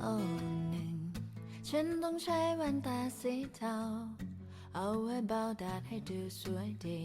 โอ้หนึ่ง ฉันต้องใช้แว่นตาสีเทา เอาไว้เบาแดดให้ดูสวยดี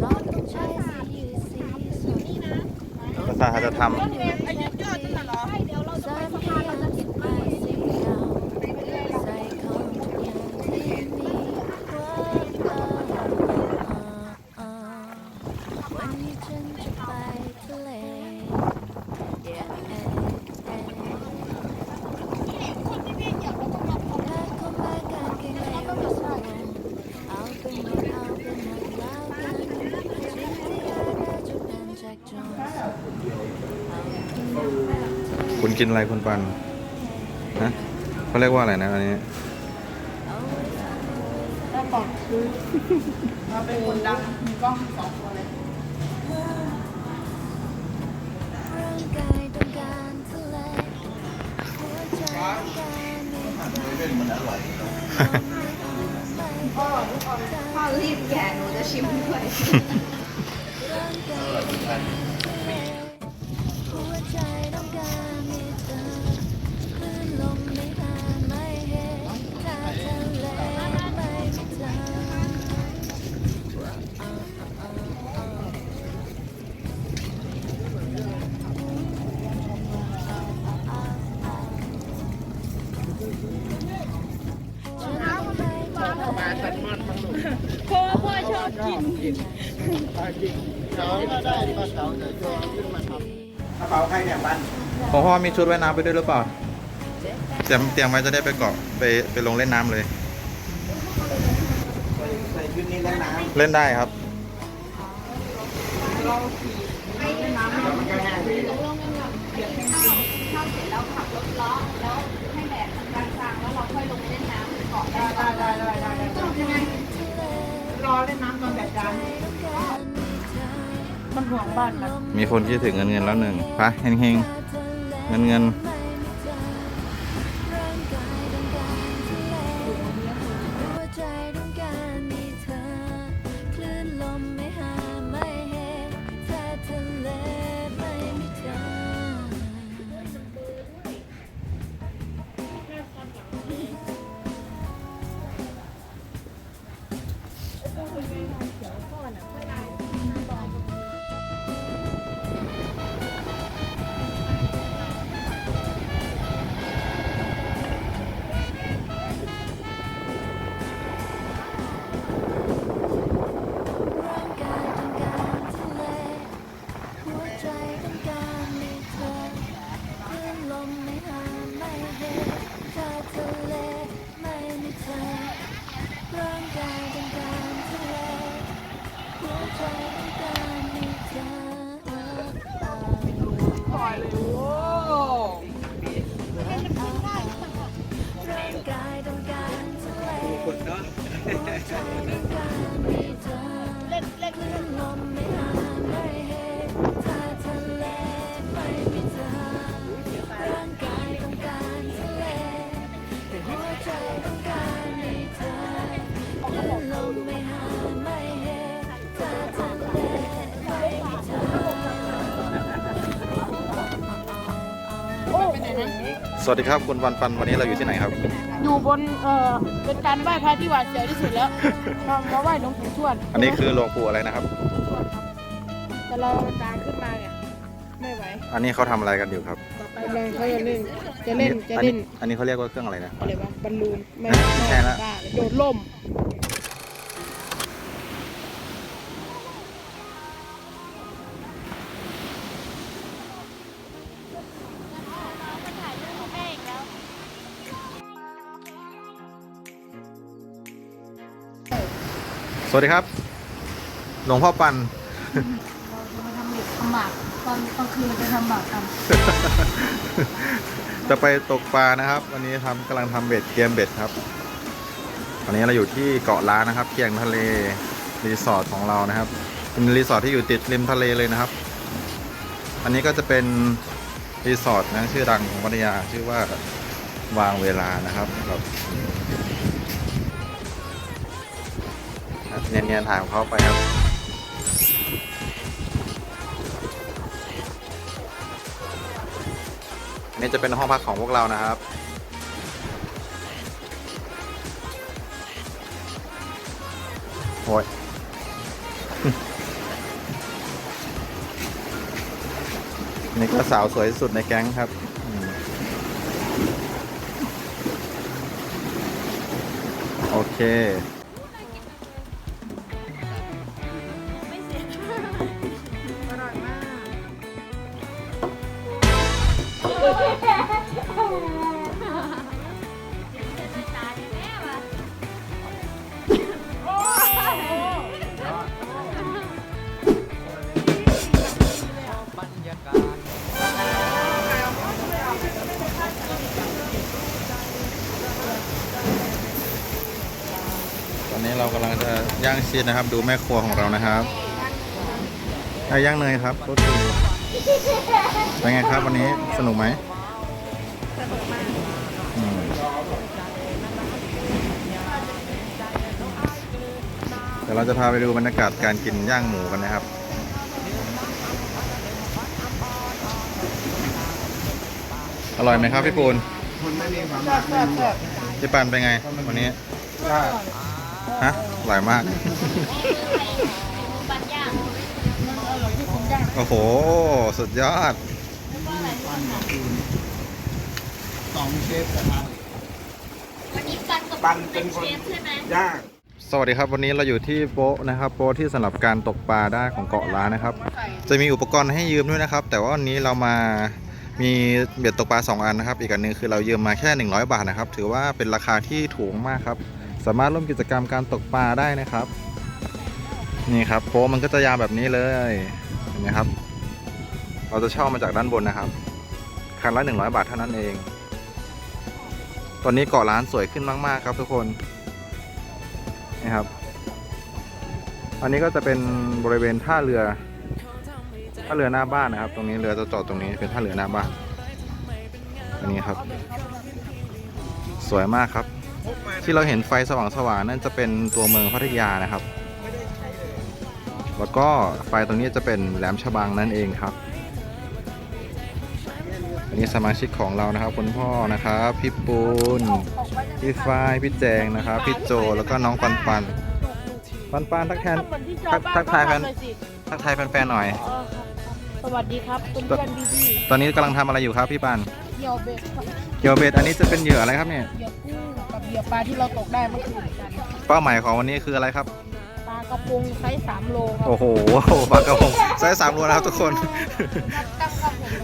สองต้องใช้สียืดสีสดภาษาจะทสามที่เราจะติดไปสีเทาใส่ของทุกอย่างที่มีวันนี้ฉันจะไปทะเล กินอะไรคุณปันนะเขาเรียกว่าอะไรนะอันนี้เอาไว้ทำก็บอกคือเราเป็นคนดังมีกล้องสองตัวเลยร่างกายต้องการทะเลหัวใจต้องการมีเธอพ่อพ่อรีบแก่หนูจะชิมด้วย กระเป๋าใครเนี่ยบ้านของพ่อมีชุดว่ายน้ำไปด้วยหรือเปล่าเตรียมเตรียมไว้จะได้ไปเกาะไปไปลงเล่นน้ำเลย ใส่ชุดนี้แล้วน้ำเล่นได้ครับได้ได้ได้ได้ได้ได้ รอเล่นน้ำตอนแดดจานมันห่วงบ้านนะมีคนคิดถึงเงินเงินแล้วหนึ่งไปเฮงเฮงเงินเงิน Thank you. สวัสดีครับคุณวันปันวันนี้เราอยู่ที่ไหนครับ อยู่บนเอ่อเป็นการไหว้พระที่หวาดเสียวที่สุดแล้วมามาไหว้หลวงปู่ทวดอันนี้คือหลวงปู่อะไรนะครับ แต่เราตามขึ้นมาไงไม่ไหวอันนี้เขาทำอะไรกันอยู่ครับกำลังเขาจะเล่นจะเล่นจะอันเล่นี้นอันนี้เขาเรียกว่าเครื่องอะไรนะอะไรวะบอลลูนไม่ไม่ใช่ละบ้าโดดล่ม วัสดีครับ หลวงพ่อปันมาทำเด็กทำบาปตอนกลางคืนจะทำบาปกันจะไปตกปลานะครับ วันนี้ทำกำลังทำเบ็ดเตรียมเบ็ดครับวันนี้เราอยู่ที่เกาะล้านนะครับเกียงทะเลรีสอร์ทของเรานะครับ เป็นรีสอร์ทที่อยู่ติดริมทะเลเลยนะครับ อันนี้ก็จะเป็นรีสอร์ทนะชื่อดังของพัทยาชื่อว่าวางเวลานะครับแบบ เนียนๆถามเขาไปครับนี่จะเป็นห้องพักของพวกเรานะครับโอ้ยนี่ก็สาวสวยสุดในแก๊งครับโอเค ชีสนะครับ ดูแม่ครัวของเรานะครับไอ้ย่างเนยครับรสดีเป็นไงครับวันนี้สนุกไหมสนุกมากเดี๋ยวเราจะพาไปดูบรรยากาศการกินย่างหมูกันนะครับ อร่อยไหมครับพี่ปูนคนไม่มีความแซ่บแซ่บแซ่บพี่ปันเป็นไงวันนี้ ฮะอร่อยมากปันย่างมันอร่อยที่ผมย่างโอ้โห สุดยอดสองเชฟนะครับวันนี้ปันกับปันเป็นคนเชฟใช่ไหมย่างสวัสดีครับวันนี้เราอยู่ที่โป๊ะนะครับโป๊ะที่สำหรับการตกปลาได้ของเกาะล้านนะครับ จะมีอุปกรณ์ให้ยืมด้วยนะครับ แต่ว่าวันนี้เรามามีเบ็ดตกปลา2อันนะครับ อีกอันหนึงคือเรายืมมาแค่ 100 บาทนะครับ ถือว่าเป็นราคาที่ถูกมากครับ สามารถร่วมกิจกรรมการตกปลาได้นะครับ นี่ครับโป๊มันก็จะยาวแบบนี้เลยเห็นไหมครับ เราจะเช่ามาจากด้านบนนะครับ คันละ100 บาทเท่านั้นเอง ตอนนี้เกาะล้านสวยขึ้นมาก ๆ ครับทุกคนนี่ครับ อันนี้ก็จะเป็นบริเวณท่าเรือท่าเรือหน้าบ้านนะครับ ตรงนี้เรือจะจอดตรงนี้เป็นท่าเรือหน้าบ้านอันนี้ครับ สวยมากครับ ที่เราเห็นไฟสว่างๆนั่นจะเป็นตัวเมืองพัทยานะครับ แล้วก็ไฟตรงนี้จะเป็นแหลมฉบังนั่นเองครับ อันนี้สมาชิกของเรานะครับ คุณพ่อนะครับ พี่ปูน พี่ฝ้ายพี่แจงนะครับ พี่โจแล้วก็น้องปันปัน ปันปันทักแทนเหมือนที่ชาวบ้านทักทายแฟนเขทำเลยสิทักทายแฟนๆหน่อยอ๋อครับสวัสดีครับเพื่อนๆพี่ตอนนี้กำลังทำอะไรอยู่ครับพี่ปันๆเหยี่ยวเบ็ดครับเกี่ยวเบ็ดอันนี้จะเป็นเหยื่ออะไรครับเนี่ยเหยี่ยวกุ้งกับ เหยี่ยวปลาที่เราตกได้เมื่อคืนเหมือนกันเป้าหมายของวันนี้คืออะไรครับ ปลากระพงไซส์สามโลครับโอ้โหปลากระพงไซส์สามโลนะครับทุกคน ตั้งครับผม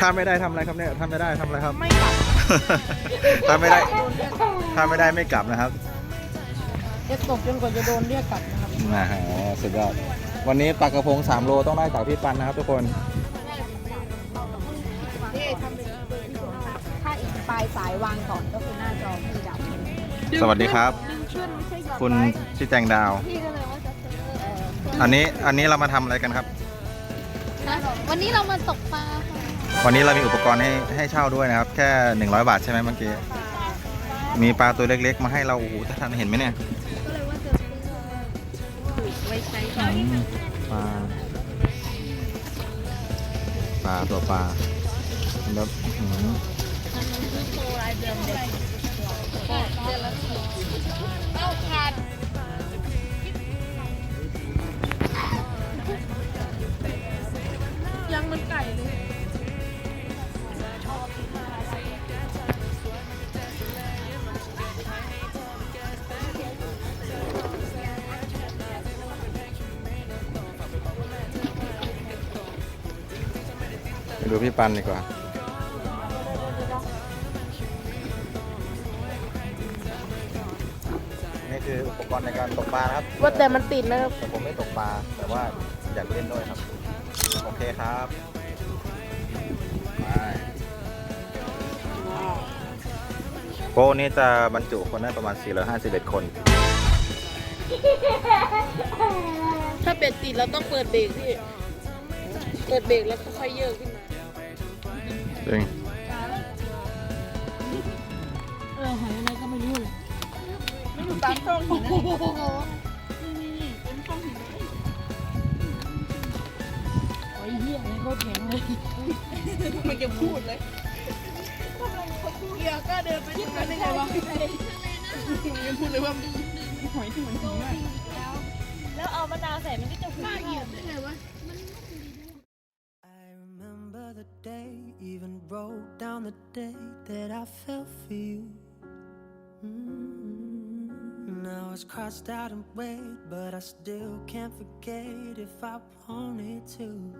ถ้าไม่ได้ทำอะไรครับเนี่ยถ้าไม่ได้ทำอะไรครับ ไม่กลับถ้าไม่ได้โดนเรียกกลับถ้าไม่ได้ไม่กลับนะครับจะตกจนกว่าจะโดนเรียกกลับนะครับนะฮะสุดยอดวันนี้ปลากระพงสามโลต้องได้จากพี่ปันนะครับทุกคน นี่ทำเป็น ปลายสายวางก่อนก็คือหน้าจอพี่ดับสวัสดีครับ ดึงขึ้นไม่ใช่หย่อนคุณไว้ชิแจงดาว พี่ก็เลยว่าจะซื้อเอ่ออันนี้อันนี้เรามาทำอะไรกันครับ นะวันนี้เรามาตกปลาค่ะวันนี้เรามีอุปกรณ์ให้ให้เช่าด้วยนะครับ แค่ 100 บาทใช่ไหมเมื่อกี้มีปลาตัวเล็ก ๆ มาให้เราโอ้โหท่านเห็นไหมเนี่ยก็เลยว่าจะซื้อไว้ใช้อืมปลาปลาตัวปลาแบบอื้อหือโชว์รา ยังมันไก่เลยดูพี่ปันดีกว่า ปลานะครับว่าแต่มันติดนะครับ แต่ผมไม่ตกปลา แต่ว่าอยากเล่นด้วยครับ โอเคครับไปโก้นี้จะบรรจุคนได้ประมาณ 451 คน ถ้าเป็ดติดเราต้องเปิดเบรกพี่ เปิดเบรกแล้วค่อยๆเยอะขึ้นมา จริง ไม่อยู่ตามช่องหินนะโอ้ยเหี้ยนี่โคตรแข็งเลยมันจะพูดเลยเหี้ยก็เดินไปที่นั่นได้ไงวะยังพูดเลยว่าหอยที่เหมันหิวมากแล้วเอามะนาวใส่มันก็จะพูดเหยียบได้ไงวะ I remember the day, even wrote down the day that I fell for you. It's crossed out and red, but I still can't forget if I wanted to.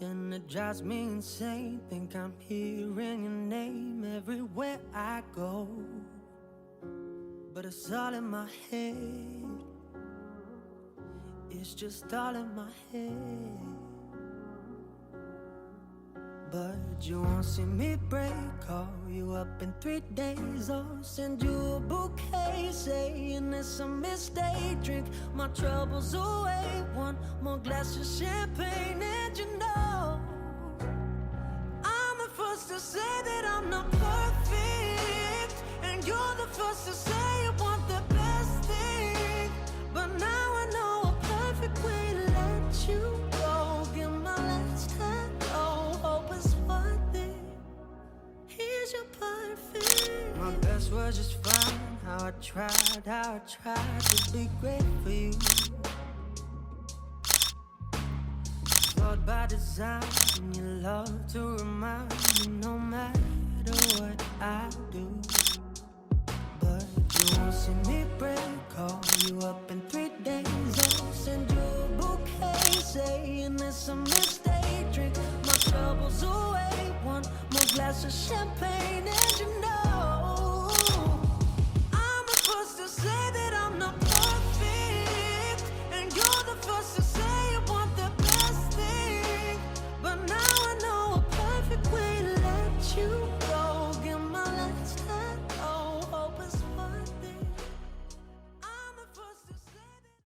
And it drives me insane. Think I'm hearing your name everywhere I go. But it's all in my head. It's just all in my head. But you won't see me break. Call you up in three days. Or send you a bouquet saying it's a mistake. Drink my troubles away. One more glass of champagne, and you know I'm the first to say that I'm not perfect. And you're the first to say Was just fine. How I tried, how I tried to be great for you. Flawed by design, and you love to remind me no matter what I do. But you won't see me break. Call you up in three days. I'll send you a bouquet saying it's a mistake. Drink my troubles away. One more glass of champagne.